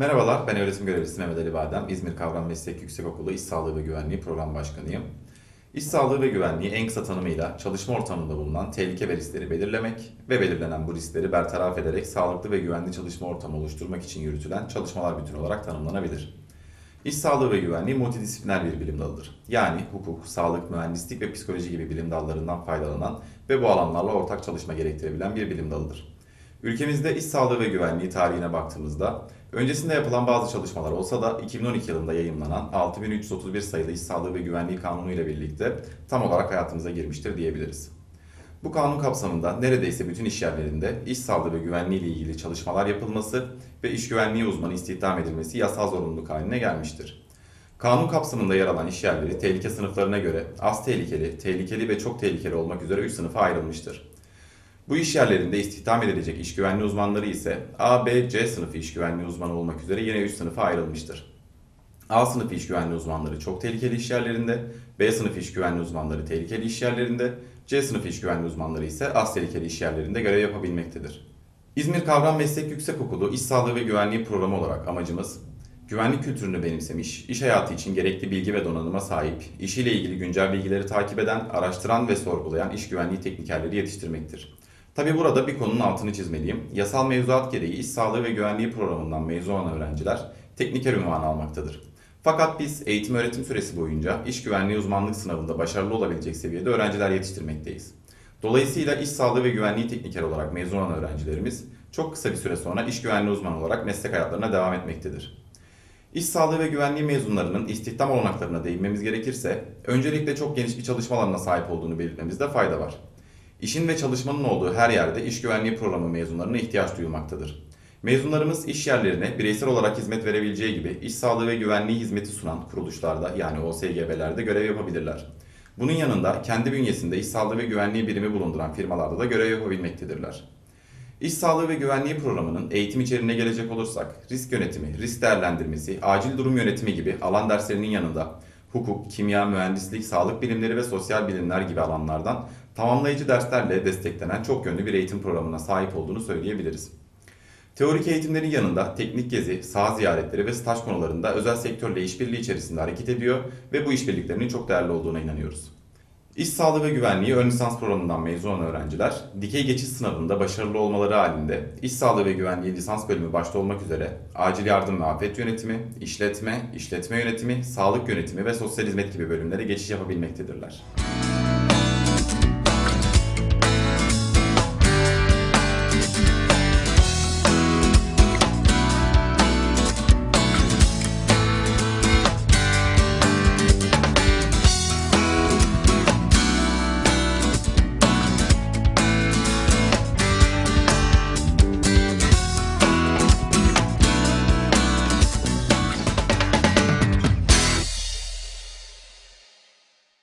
Merhabalar, ben öğretim görevlisi Mehmet Ali Badem. İzmir Kavram Meslek Yüksekokulu İş Sağlığı ve Güvenliği Program Başkanıyım. İş sağlığı ve güvenliği en kısa tanımıyla çalışma ortamında bulunan tehlike ve riskleri belirlemek ve belirlenen bu riskleri bertaraf ederek sağlıklı ve güvenli çalışma ortamı oluşturmak için yürütülen çalışmalar bütünü olarak tanımlanabilir. İş sağlığı ve güvenliği multidisipliner bir bilim dalıdır. Yani hukuk, sağlık, mühendislik ve psikoloji gibi bilim dallarından faydalanan ve bu alanlarla ortak çalışma gerektirebilen bir bilim dalıdır. Ülkemizde iş sağlığı ve güvenliği tarihine baktığımızda öncesinde yapılan bazı çalışmalar olsa da 2012 yılında yayımlanan 6331 sayılı İş Sağlığı ve Güvenliği Kanunu ile birlikte tam olarak hayatımıza girmiştir diyebiliriz. Bu kanun kapsamında neredeyse bütün iş yerlerinde iş sağlığı ve güvenliği ile ilgili çalışmalar yapılması ve iş güvenliği uzmanı istihdam edilmesi yasal zorunluluk haline gelmiştir. Kanun kapsamında yer alan iş yerleri tehlike sınıflarına göre az tehlikeli, tehlikeli ve çok tehlikeli olmak üzere 3 sınıfa ayrılmıştır. Bu iş yerlerinde istihdam edilecek iş güvenliği uzmanları ise A, B, C sınıfı iş güvenliği uzmanı olmak üzere yine 3 sınıfa ayrılmıştır. A sınıfı iş güvenliği uzmanları çok tehlikeli iş yerlerinde, B sınıfı iş güvenliği uzmanları tehlikeli iş yerlerinde, C sınıfı iş güvenliği uzmanları ise az tehlikeli iş yerlerinde görev yapabilmektedir. İzmir Kavram Meslek Yüksekokulu İş Sağlığı ve Güvenliği Programı olarak amacımız güvenlik kültürünü benimsemiş, iş hayatı için gerekli bilgi ve donanıma sahip, işiyle ilgili güncel bilgileri takip eden, araştıran ve sorgulayan iş güvenliği teknikerleri yetiştirmektir. Tabi burada bir konunun altını çizmeliyim. Yasal mevzuat gereği iş sağlığı ve güvenliği programından mezun olan öğrenciler tekniker ünvanı almaktadır. Fakat biz eğitim öğretim süresi boyunca iş güvenliği uzmanlık sınavında başarılı olabilecek seviyede öğrenciler yetiştirmekteyiz. Dolayısıyla iş sağlığı ve güvenliği tekniker olarak mezun olan öğrencilerimiz çok kısa bir süre sonra iş güvenliği uzmanı olarak meslek hayatlarına devam etmektedir. İş sağlığı ve güvenliği mezunlarının istihdam olanaklarına değinmemiz gerekirse, öncelikle çok geniş bir çalışma alanına sahip olduğunu belirtmemizde fayda var. İşin ve çalışmanın olduğu her yerde iş güvenliği programı mezunlarına ihtiyaç duyulmaktadır. Mezunlarımız iş yerlerine bireysel olarak hizmet verebileceği gibi iş sağlığı ve güvenliği hizmeti sunan kuruluşlarda yani OSGB'lerde görev yapabilirler. Bunun yanında kendi bünyesinde iş sağlığı ve güvenliği birimi bulunduran firmalarda da görev yapabilmektedirler. İş sağlığı ve güvenliği programının eğitim içeriğine gelecek olursak, risk yönetimi, risk değerlendirmesi, acil durum yönetimi gibi alan derslerinin yanında hukuk, kimya, mühendislik, sağlık bilimleri ve sosyal bilimler gibi alanlardan tamamlayıcı derslerle desteklenen çok yönlü bir eğitim programına sahip olduğunu söyleyebiliriz. Teorik eğitimlerin yanında teknik gezi, saha ziyaretleri ve staj konularında özel sektörle işbirliği içerisinde hareket ediyor ve bu işbirliklerinin çok değerli olduğuna inanıyoruz. İş sağlığı ve güvenliği ön lisans programından mezun olan öğrenciler, dikey geçiş sınavında başarılı olmaları halinde iş sağlığı ve güvenliği lisans bölümü başta olmak üzere acil yardım ve afet yönetimi, işletme, işletme yönetimi, sağlık yönetimi ve sosyal hizmet gibi bölümlere geçiş yapabilmektedirler.